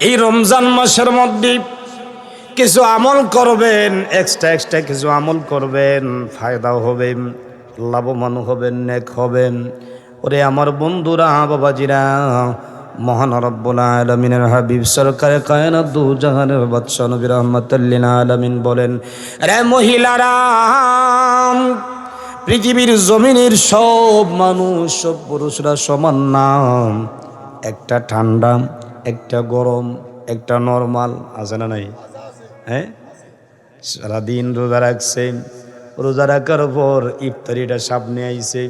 এই রমজান মাসের মধ্যে কিছু আমল করবেন এক্সট্রা এক্সট্রা কিছু আমল করবেন, ফায়দাও হবে, লাভবান হবেন, নেক হবেন। ওরে আমার বন্ধুরা, বাবাজিরা, মহান রব্বুল আলমিনের হাবিব সরকার কায়নাত দু জাহানের বাদশা নবী রহমতুল্লিন আলমিন বলেন, রে মহিলারা, পৃথিবীর জমিনের সব মানুষ, সব পুরুষরা সমান নাম, একটা ঠান্ডা একটা গরম, একটা নর্মাল, আছে না নাই? হ্যাঁ? সারাদিন রোজা রাখছে, রোজা রাখার পর ইফতারিটা সামনে আইছে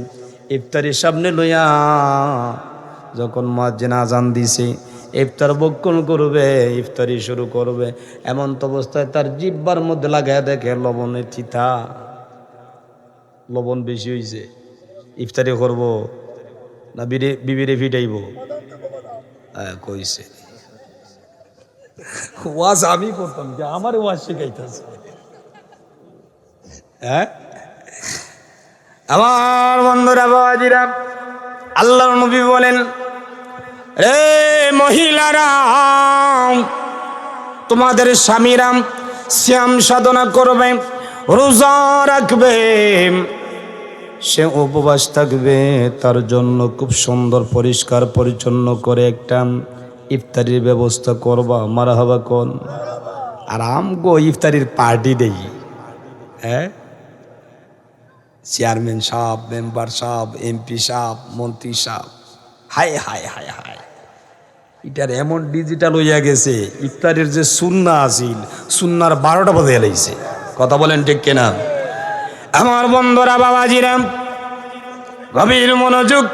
ইফতারির সামনে লইয়া যখন মাঝে আজান দিছে, ইফতার বক্ষণ করবে, ইফতারি শুরু করবে, এমন তো অবস্থায় তার জিব্বার মধ্যে লাগায় দেখে লবণে চিতা লবণ বেশি হয়েছে ইফতারি করব, না বিরে বিবিরে ফিটাইব? কইছে। ওয়াজ আমি করতাম যে আমার ওয়াজ শিখাইতেছে। হ্যাঁ? আমার বন্ধুরা বাবাজিরা আল্লাহ নবী বলেন রে মহিলারা তোমাদের স্বামীরাম শ্যাম সাধনা করবে রোজা রাখবে সে উপবাস থাকবে, তার জন্য খুব সুন্দর, পরিষ্কার, পরিচ্ছন্ন করে একটা ইফতারির ব্যবস্থা করবা। মারা হবা কোন? আরাম গো, ইফতারির পার্টি দেই। হ্যাঁ? চেয়ারম্যান সাহেব মেম্বার সাহেব এমপি সাহেব, মন্ত্রী সাহেব। হায় হায় হায় হায়। এটার এমন ডিজিটাল হইয়া গেছে, ইফতারের যে সুন্না আছিল, সুন্নার বারোটা বাজে এলাইছে কথা বলেন ঠিক কেনা? আমার বন্ধুরা বাবাজিরাম গভীর মনোযোগ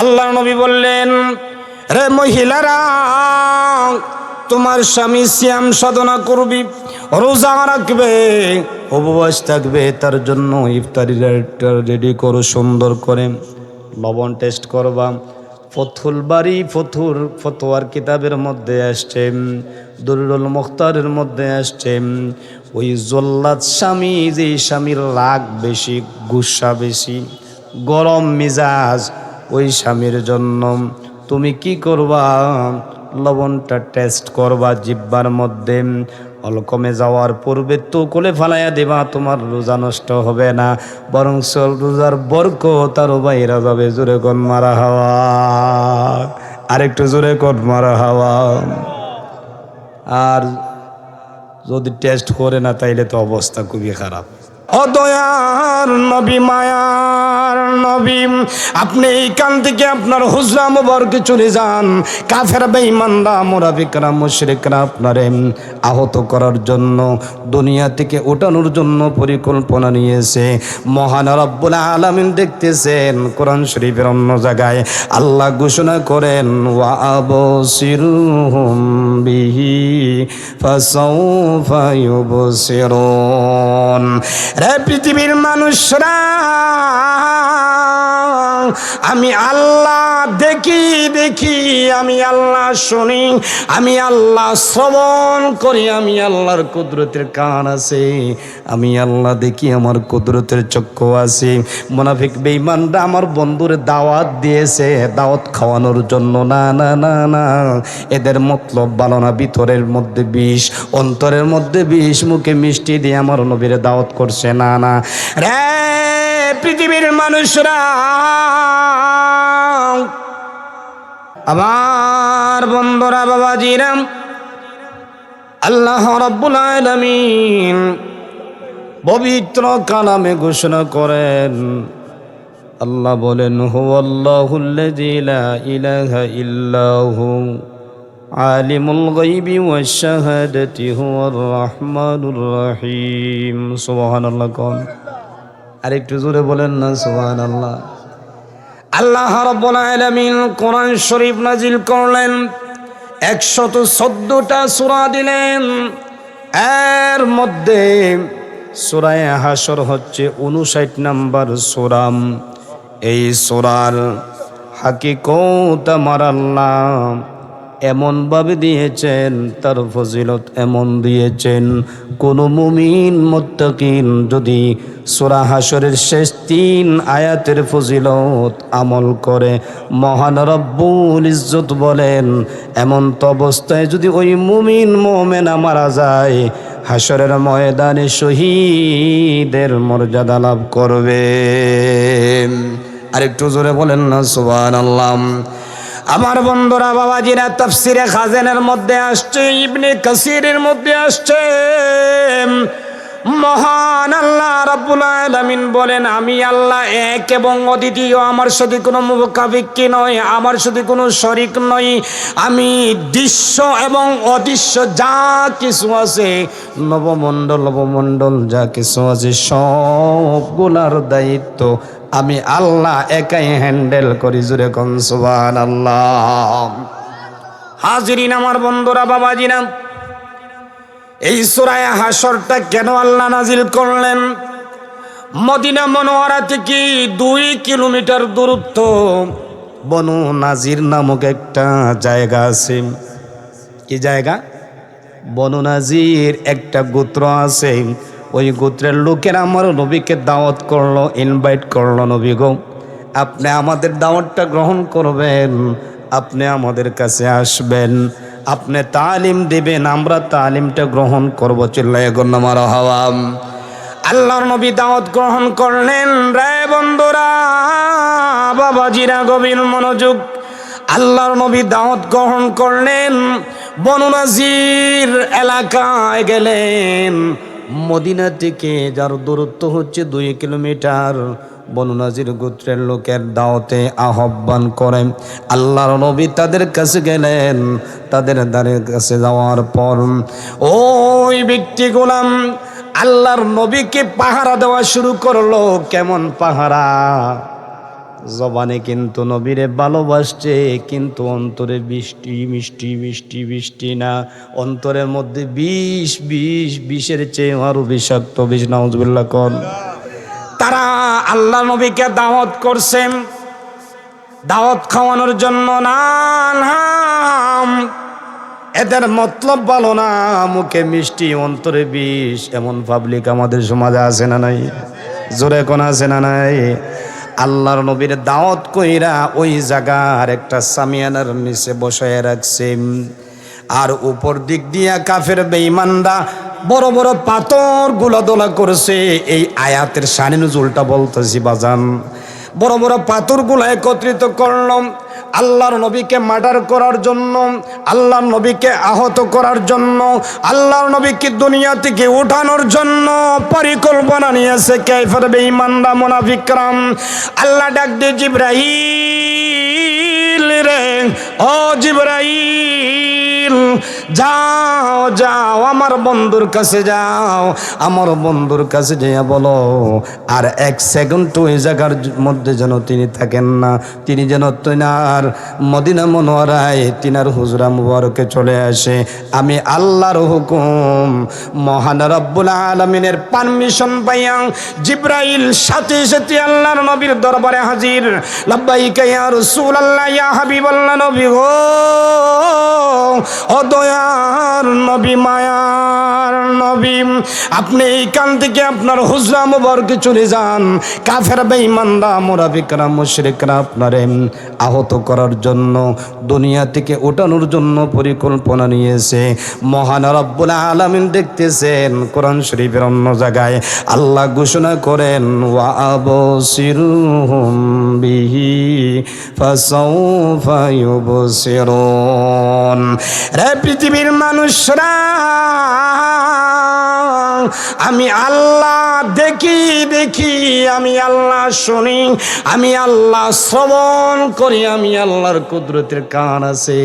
আল্লাহ নবী বললেন, রে মহিলারা, তোমার স্বামী শ্যাম সাধনা করবি, রোজা রাখবে, উপবাস থাকবে, তার জন্য ইফতারি রেডি করো, সুন্দর করে। লবণ টেস্ট করবা। ফথুল বাড়ি ফথুর ফতোয়ার কিতাবের মধ্যে আসছে, দুরুল মুখতারের মধ্যে আসছে ওই জল্লাদ স্বামী যে স্বামীর রাগ বেশি, গুসা বেশি, গরম মিজাজ, ওই স্বামীর জন্য তুমি কি করবা? লবণটা টেস্ট করবা জিব্বার মধ্যে। অলকমে যাওয়ার পূর্বে তো কোলে ফালাইয়া দেবা, তোমার রোজা নষ্ট হবে না। বরং রোজার বরক তারও বাইরা যাবে, জোরে কন মারা হাওয়া? আরেকটু জোরে কন মারা হাওয়া? আর যদি টেস্ট করে না, তাইলে তো অবস্থা খুবই খারাপ। অদয়ার নবী, মায়ার নবী, আপনি এইখান থেকে আপনার হুজরা মুবারকে চলে যান। কাফের বেঈমানরা মুরাফিকরা মুশরিকরা আপনারে আহত করার জন্য দুনিয়া থেকে ওঠানোর জন্য পরিকল্পনা নিয়েছে। মহান রব্বুল আলামিন দেখতেছেন কোরআন শরীফের অন্য জায়গায়। আল্লাহ ঘোষণা করেন, ওয়া আবসিরুহুম বিহি। ইউবসিরুন রে পৃথিবীর মানুষরা, আমি আল্লাহ দেখি দেখি, আমি আল্লাহ শুনি, আমি আল্লাহ শ্রবণ করি, আমি আল্লাহর কুদরতের কান আছে, আমি আল্লাহ দেখি, আমার কুদরতের চক্ষু আছে। মোনাফিক বেঈমানরা আমার বন্ধুরে দাওয়াত দিয়েছে, দাওয়াত খাওয়ানোর জন্য। না না না না, এদের মতলব ভালো না, ভিতরের মধ্যে বিষ, অন্তরের মধ্যে বিষ, মুখে মিষ্টি দিয়ে আমার নবীরে দাওয়াত করছে। না না। রে, পৃথিবীর মানুষরা। আমার বন্ধুরা বাবাজিরাম আল্লাহ রব্বুল আলামিন পবিত্র কালামে ঘোষণা করেন, আল্লাহ বলেন হু আল্লাহুল্লাযী লা ইলাহা ইল্লাহু। আলিমুল গায়বি ওয়াশ শাহাদাতি হুয়ার রহমানুর রহিম। সুবহানাল্লাহ কোন? আরেকটু জোরে বলেন না, সুবহানাল্লাহ। আল্লাহ রাব্বুল আলামিন কোরআন শরীফ নাজিল করলেন, একশত চোদ্দটা সূরা দিলেন। এর মধ্যে সূরায়ে হাসর হচ্ছে উনষাট নাম্বার সূরাম এই সূরার হাকিকত আমার আল্লাহ এমনভাবে দিয়েছেন, তার ফজিলত এমন দিয়েছেন, কোন মুমিন মোত্তাকিন যদি সোরা হাসরের শেষ তিন আয়াতের ফজিলত আমল করে, মহান রব্বুল ইজ্জত বলেন, এমন তো অবস্থায় যদি ওই মুমিন মোমেনা মারা যায় হাসরের ময়দানে শহীদের মর্যাদা লাভ করবে। আরেকটু জোরে বলেন না সুবান আল্লাহ আমার বন্ধুরা বাবাজিরা তাফসিরে খাজেনের মধ্যে আসছে, ইবনে কাসিরের মধ্যে আসছে। মহান আল্লাহ রাব্বুল আলামিন বলেন, আমি আল্লাহ এক এবং অদ্বিতীয়, আমার সাথে কোনো মুখাবিক্কি নয় আমার সাথে কোনো শরিক নয় আমি দৃশ্য এবং অদৃশ্য যা কিছু আছে, নবমণ্ডল নবমণ্ডল যা কিছু আছে, সবগুলার দায়িত্ব আমি আল্লাহ একাই হ্যান্ডেল করি জুড়ে কন সুবান আল্লাহ হাজিরিন আমার বন্ধুরা বাবাজিনা এই সুরায় হাসরটা কেন আল্লাহ নাজিল করলেন? মদিনা মনোয়ারা থেকে দুই কিলোমিটার দূরত্ব বনু নাজির নামক একটা জায়গা আছে। কি জায়গা? বনু নাজির একটা গোত্র আছে। ওই গোত্রের লোকেরা আমার নবীকে দাওয়াত করল ইনভাইট করল নবী গো। আপনি আমাদের দাওয়াতটা গ্রহণ করবেন, আপনি আমাদের কাছে আসবেন। আপনি তালিম দেবেন, আমরা তালিমটা গ্রহণ করব চিল্লাই গণ্যমার হওয়াম। আল্লাহর নবী দাওয়াত গ্রহণ করলেন রায় বন্ধুরা, বাবাজিরা গভীর মনোযোগ। আল্লাহর নবী দাওয়াত গ্রহণ করলেন বননাজির এলাকায় গেলেন। মদিনা থেকে, যার দূরত্ব হচ্ছে দুই কিলোমিটার বননাজির গোত্রের লোকের দাওতে আহ্বান করেন আল্লাহর নবী তাদের কাছে গেলেন, তাদের দ্বারের কাছে যাওয়ার পর, ওই ব্যক্তি গোলাম, আল্লাহর নবীকে পাহারা দেওয়া শুরু করল, কেমন পাহারা? জবানে কিন্তু নবীরে ভালোবাসছে, কিন্তু অন্তরে বৃষ্টি, মিষ্টি বৃষ্টি বৃষ্টি না। অন্তরের মধ্যে বিষ বিষ, বিষের চেয়ে আরও বিষাক্ত বিষ, নাউজুবিল্লাহ কর তারা আল্লাহ নবীকে দাওয়াত করছেন। দাওয়াত খাওয়ানোর জন্য নাম এদের মতলব ভালো না, মুখে মিষ্টি, অন্তরে বিষ। এমন পাবলিক আমাদের সমাজে আছে না নাই? জোরে কোন আছে না নাই? আল্লাহর নবীর দাওয়াত কইরা ওই জায়গার একটা সামিয়ানার নিচে বসায় রাখছে। আর উপর দিক দিয়া কাফের বেঈমানরা বড় বড় পাথর গুলাদোলা করেছে। করছে এই আয়াতের সানিনুজুলটা বলতেছি, বাজান। বড় বড় পাথরগুলা একত্রিত করলাম। আল্লাহর নবীকে মার্ডার করার জন্য, আল্লাহর নবীকে আহত করার জন্য, আল্লাহর নবীকে দুনিয়া থেকে উঠানোর জন্য পরিকল্পনা নিয়েছে কেফার বেঈমানরা, মুনাফিকরাম। আল্লাহ ডাক দিয়ে জিব্রাহিল রে, ও জিব্রাহিল যাও যাও, আমার বন্ধুর কাছে যাও। আমার বন্ধুর কাছে যাইয়া বলো, আর এক সেকেন্ড ওই জায়গার মধ্যে যেন তিনি থাকেন না। তিনি যেন তিনার মদিনা মনোয়ারায় তিনার হুজরা মুবারকে চলে আসে। আমি আল্লাহর হুকুম, মহান রব্বুল আলমিনের পারমিশন পাইয়া জিব্রাইল সাথে সাথে আল্লাহর নবীর দরবারে হাজির। লাব্বাইকা ইয়া রাসূলুল্লাহ, ইয়া হাবিবাল্লাহ, নবী গো। ও দয়ার নবী, মায়ার নবী। আপনি এইখান থেকে আপনার হুজরা মুবারকে চলে যান। কাফের বেঈমানরা মুরাফিকরা মুশরিকরা আপনারে আহত করার জন্য দুনিয়া থেকে ওঠানোর জন্য পরিকল্পনা নিয়েছে। মহান রব্বুল আলামিন দেখতেছেন কোরআন শরীফের অন্য জায়গায়। আল্লাহ ঘোষণা করেন, ওয়া আবসিরুহুম বিহি ফাসাউফা ইউবসিরুন। রে পৃথিবীর মানুষরা আমি আল্লাহ দেখি দেখি আমি আল্লাহ শুনি, আমি আল্লাহ শ্রবণ করি, আমি আল্লাহর কুদরতের কান আছে,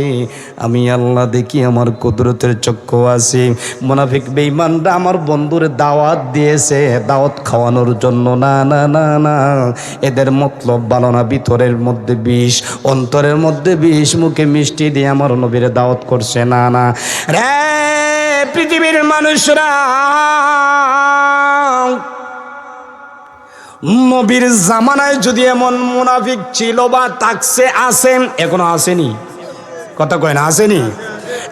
আমি আল্লাহ দেখি আমার কুদরতের চক্ষু আছে। মোনাফিক বেঈমানরা আমার বন্ধুর দাওয়াত দিয়েছে, দাওয়াত খাওয়ানোর জন্য। না না না না, এদের মতলব ভালো না, ভিতরের মধ্যে বিষ, অন্তরের মধ্যে বিষ, মুখে মিষ্টি দিয়ে আমার নবীর দাওয়াত করছে। না না, রে, পৃথিবীর মানুষরা নবীর জামানায় যদি এমন মুনাফিক ছিল বা তাকসে আসেন, এখনও আসেনি। কথা কয় না, আসেনি?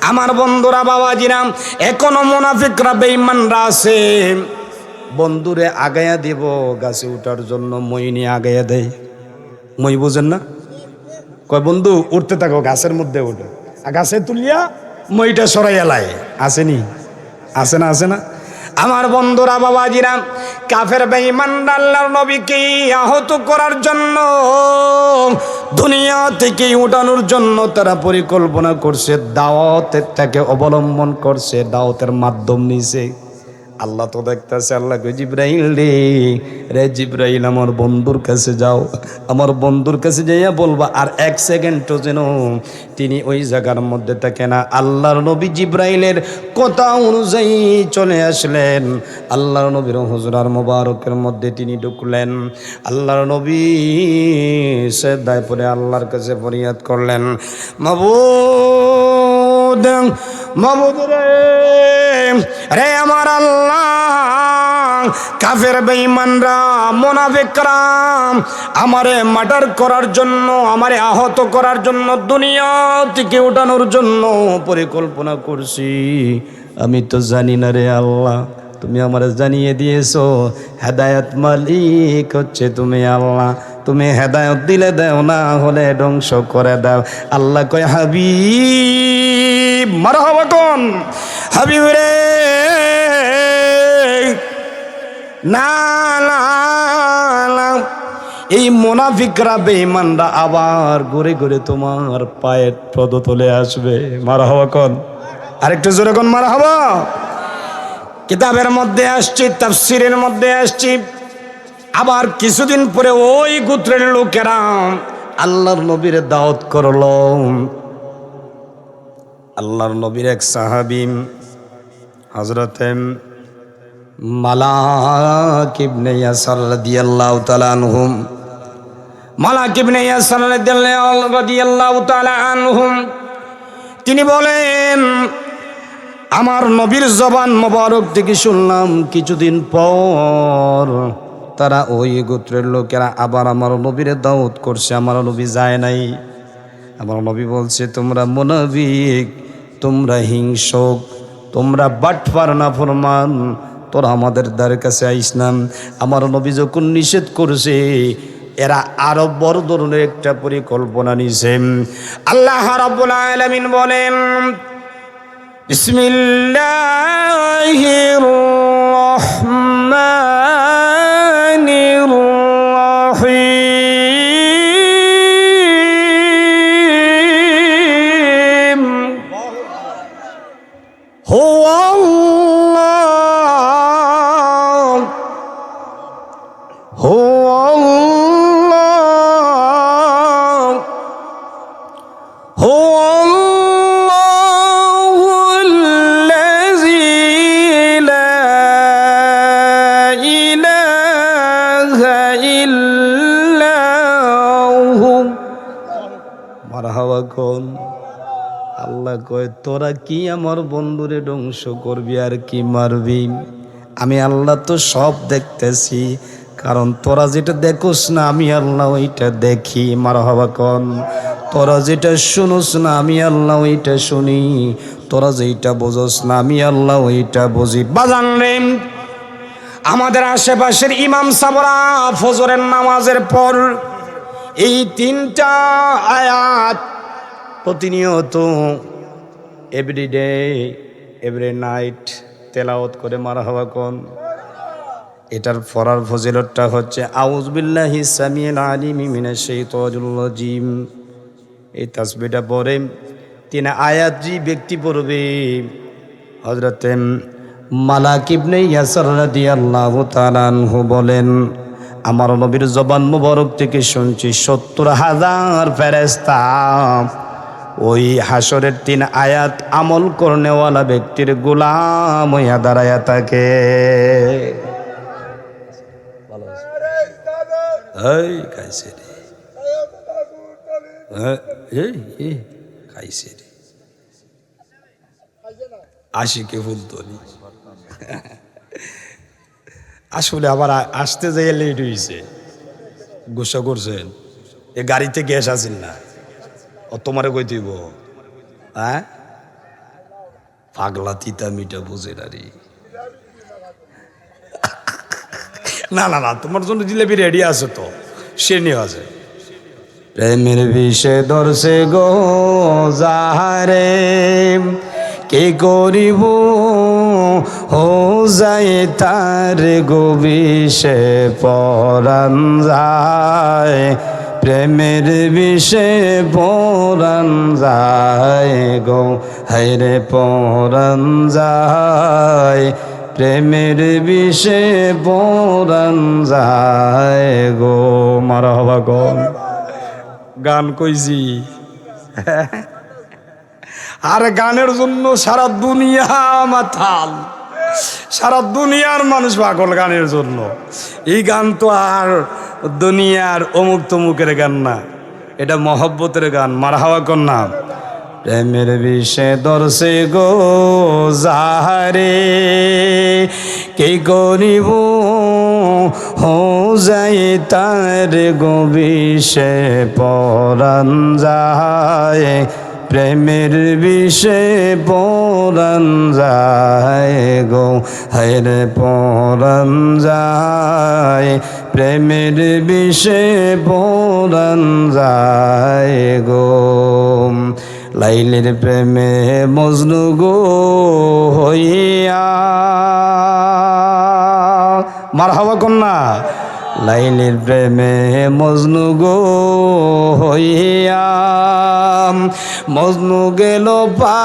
আমার বন্ধুরা বাবা বাবাজিরাম এখনও মুনাফিকরা বেঈমানরা আছে। বন্ধুরে আগায়া দিব, গাছে উঠার জন্য মই নিয়ে আগায়া দেয়। মই বুঝেন না? কয়, বন্ধু, উঠতে থাকো, গাছের মধ্যে উঠো। গাছে তুলিয়া মইটা সরাই এলায় আসেনি? আসে না আসে না? আমার বন্ধুরা বাবাজিরা, কাফের বেঈমান আল্লাহর নবীকে আহত করার জন্য দুনিয়া থেকে উঠানোর জন্য তারা পরিকল্পনা করছে, দাওয়াতের তাকে অবলম্বন করছে, দাওয়াতের মাধ্যম নিছে আল্লাহ তো দেখতেছে, আল্লাহ কে জিব্রাইল রে রে জিব্রাইল, আমার বন্ধুর কাছে যাও। আমার বন্ধুর কাছে যাইয়া বলবা, আর এক সেকেন্ডও যেন তিনি ওই জায়গার মধ্যে থাকে না। আল্লাহর নবী জিব্রাইলের কথা অনুযায়ী চলে আসলেন। আল্লাহর নবীর হুজরার মোবারকের মধ্যে তিনি ঢুকলেন। আল্লাহর নবী সে দায় পরে আল্লাহর কাছে ফরিয়াদ করলেন, মাবুদ মাবুদ রে রে আমার আল্লাহ কাফের বেঈমানরা, মোনাফিকরা, আমারে মার্ডার করার জন্য, আমারে আহত করার জন্য, দুনিয়া থেকে উঠানোর জন্য পরিকল্পনা করছি। আমি তো জানি না রে আল্লাহ, তুমি আমার জানিয়ে দিয়েছ, হেদায়ত মালিক হচ্ছে তুমি আল্লাহ। তুমি হেদায়ত দিলে দাও, না হলে ধ্বংস করে দাও। আল্লাহ কয়, হাবিব মারা হবা কোন? হাবিব রে না এই মোনাফিকরা বেঈমানরা আবার ঘুরে ঘুরে তোমার পায়ের পদতলে আসবে। মারা হওয়া কন? আরেকটু জোরে কোন মারা হওয়া কিতাবের মধ্যে আসছি, তাফসিরের মধ্যে আসছি। আবার কিছুদিন পরে ওই গোত্রের লোকেরা আল্লাহর নবীর দাওয়াত করল। আল্লাহর নবীর এক সাহাবিম হজরতে আনহুম। আনহুম। তিনি বলেন, আমার নবীর জবান মোবারক থেকে শুনলাম, কিছুদিন পর তারা ওই গোত্রের লোকেরা আবার আমার নবীরে দাওয়াত করছে, আমার নবী যায় নাই। আমার নবী বলছে, তোমরা মোনাবিক তোমরা হিংসক, তোমরা বাটপার না ফরমান তোরা আমাদের দ্বার কাছে আইস না। আমার নবী যখন নিষেধ করছে, এরা আরও বড় ধরনের একটা পরিকল্পনা নিছে আল্লাহ রাব্বুল আলামিন বলেন, বিসমিল্লাহির রহমানির তোরা কি আমার বন্ধুরে ধ্বংস করবি আর কি মারবি? আমি আল্লাহ তো সব দেখতেছি, কারণ তোরা যেটা দেখোস না, আমি আল্লাহ ওইটা দেখি। মারহাবা কন, তোরা যেটা শুনোস না, আমি আল্লাহ ওইটা শুনি। তোরা যেটা বোঝোস না, আমি আল্লাহ ওইটা বুঝি। বাজান আমাদের আশেপাশের ইমাম সাবরা ফজরের নামাজের পর এই তিনটা আয়াত প্রতিনিয়ত এভরিডে এভরি নাইট তেলাওত করে মারা হওয়া কোন? এটার ফরার ফজিলতটা হচ্ছে আউজবিল্লাহি সামিল আলিমি মিনা শাইতানির এই তাসবিটা পরে তিন আয়াত যে ব্যক্তি পড়বে। হজরতে মালাক ইবনে ইয়াসার রাদিয়াল্লাহু তাআলা আনহু বলেন, আমার নবীর জবান মুবারক থেকে শুনছি সত্তর হাজার ফেরেস্তা ওই হাসরের তিন আয়াত আমল করনেওয়ালা ব্যক্তির গোলাম হইয়া দাঁড়াইয়া থাকে। খাইছে হ্যাঁ, খাইছে আসলে আবার আসতে যাই লেট হয়েছে গুসা করছেন। এ গাড়িতে গ্যাস আসেন না। তোমারে কই দিব? হ্যাঁ? পাগলা তিতা মিটা বুঝে না রে। না না না, তোমার জন্য জিলেবি রেডি আছে তো। সে নিয়ে আছে প্রেমের বিষে দর্শে গো যাহারে। কে করিব? হো যায় তার গো বিষে পরাণ যায়। প্রেমের বিষে পরাণ যায় গো হাইরে পরাণ যায়। প্রেমের বিষে পরাণ যায় গো, মারা হবা গো। গান কইছি। আর গানের জন্য সারা দুনিয়া মাথাল সারা দুনিয়ার মানুষ পাগল গানের জন্য। এই গান তো আর দুনিয়ার অমুক তমুকের গান না। এটা মহব্বতের গান মার হাওয়া কন্যা। প্রেমের বিষে দর্শে গো যাহারে, কে করিব হো যাই তার গো বিষে পরাণ যায়। প্রেমের বিষে পরাণ যায় গো হেরে পরাণ যায়। প্রেমের বিষে পরাণ যায় গো। লাইলের প্রেমে মজনু গো হইয়া। মার হওয়া কন্যা। লাইলের প্রেমে মজনু গো হইয়া, মজনু গেল পা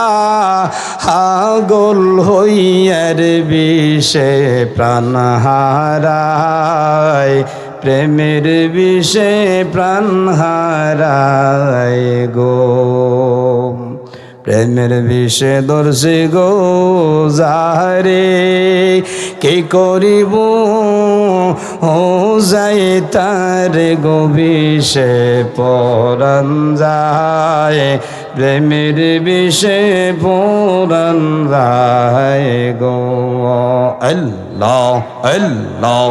হাগল হইয়ার বিষে প্রাণ হারায় প্রেমের বিষে প্রাণ হারায় গো। প্রেমের বিষে দর্শে গো যারে কে করিব ও যাই তার গো বিষে পরাণ যায় প্রেমের বিষে পরাণ যায় গো আল্লাহ আল্লাহ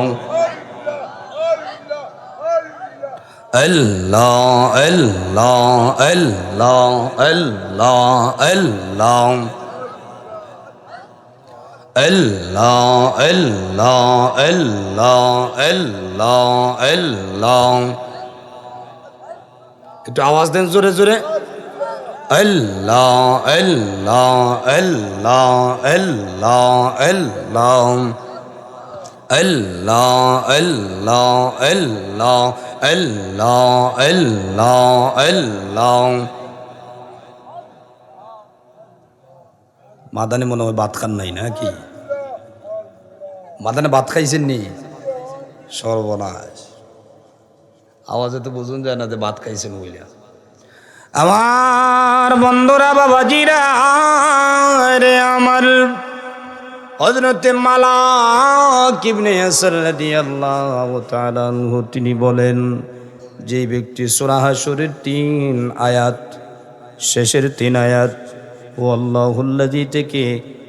Allah, Allah, Allah, Allah. Allah, Allah, Allah, Allah, Allah. একটু আওয়াজ দেন জোরে জোরে আল্লাহ আল্লাহ আল্লাহ আল্লাহ আল্লাহ আল্লাহ আল্লাহ আল্লাহ আল্লাহ আল্লাহ আল্লাহ মাদানে মনে হয় ভাত খান নাই না কি মাদানে ভাত খাইছেন নি? সর্বনাশ। আওয়াজে তো বুঝুন যায় না যে ভাত খাইছেন বইলা। আমার বন্ধুরা বাবাজিরা রে আমার হজরতে মালা আনহু, তিনি বলেন, যে ব্যক্তি সূরা হাসরের তিন আয়াত, শেষের তিন আয়াত ও আল্লাহুল্লাজি থেকে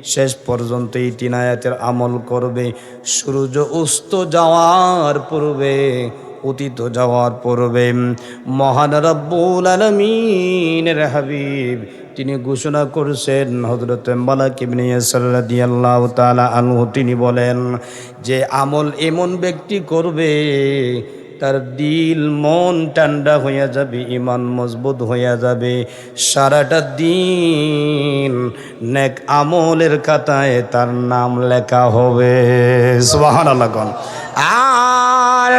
শেষ পর্যন্ত এই তিন আয়াতের আমল করবে। সূর্য অস্ত যাওয়ার পূর্বে, অতীত যাওয়ার পূর্বে মহান রব্বুল আলমিনের হাবিব, তিনি ঘোষণা করছেন হজরত মালাক ইবনে ইয়াসার রাদিয়াল্লাহু তাআলা আনহু, তিনি বলেন, যে আমল এমন ব্যক্তি করবে তার দিল মন ঠান্ডা হইয়া যাবে ইমান মজবুত হইয়া যাবে। সারাটা দিন নেক আমলের খাতায় তার নাম লেখা হবে। সুবাহান আর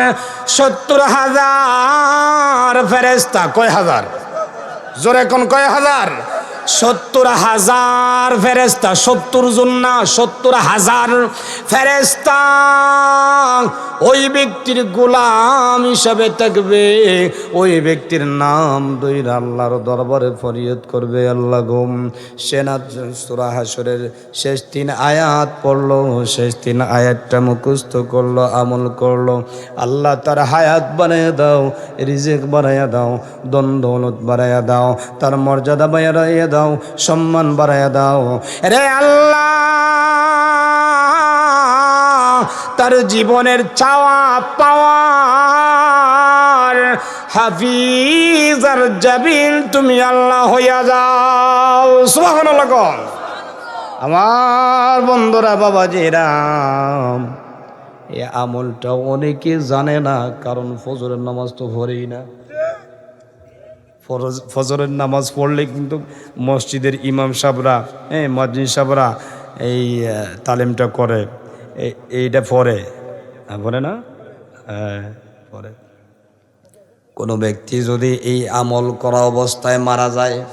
সত্তর হাজার ফেরেস্তা কয় হাজার? জোরে কোন কয় হাজার? সত্তর হাজার ফেরেস্তা সত্তর জন না, সত্তর হাজার ফেরেস্তা ওই ব্যক্তির গোলাম হিসাবে থাকবে, ওই ব্যক্তির নাম দৈর আল্লাহর দরবারে ফরিয়ত করবে, আল্লাহ গুম সেনা সুরা হাসরের শেষ তিন আয়াত পড়ল, শেষ তিন আয়াতটা মুখস্থ করল, আমল করল। আল্লাহ তার হায়াত বানাইয়া দাও, রিজেক বানাইয়া দাও দ্বন্দ্বলত বাড়াইয়া দাও, তার মর্যাদা বাড়াইয়া দাও সম্মান বাড়াইয়া দাও। রে আল্লাহ, তার জীবনের চাওয়া আমার হাফিজ আর জাবিল তুমি আল্লাহ হইয়া যাও। কর আমার বন্ধুরা বাবাজিরাম এ আমলটা অনেকে জানে না, কারণ ফজরের নামাজ তো ভরেই না। ফরজ- ফজরের নামাজ পড়লে কিন্তু মসজিদের ইমাম সাহরা হ্যাঁ মসজিদ সাহরা এই তালিমটা করে। এইটা হ্যাঁ, পড়ে না? পড়ে। কোনো ব্যক্তি যদি এই আমল করা অবস্থায় মারা যায়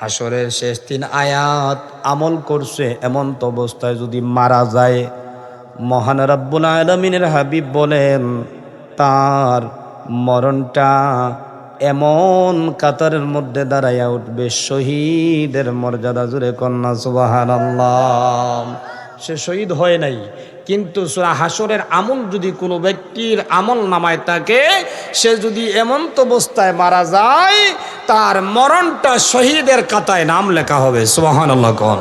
হাসরের শেষ তিন আয়াত আমল করছে এমন তো অবস্থায় যদি মারা যায় মহান রব্বুল আলমিনের হাবিব বলেন তার মরণটা এমন কাতারের মধ্যে দাঁড়াইয়া উঠবে শহীদের মর্যাদা জুড়ে কন্যা সুবাহান সে শহীদ হয় নাই, কিন্তু সূরা হাসরের আমল যদি কোনো ব্যক্তির আমল নামায় থাকে, সে যদি এমন অবস্থায় মারা যায়, তার মরণটা শহীদের কাতায় নাম লেখা হবে সুবাহান আল্লাহ কন।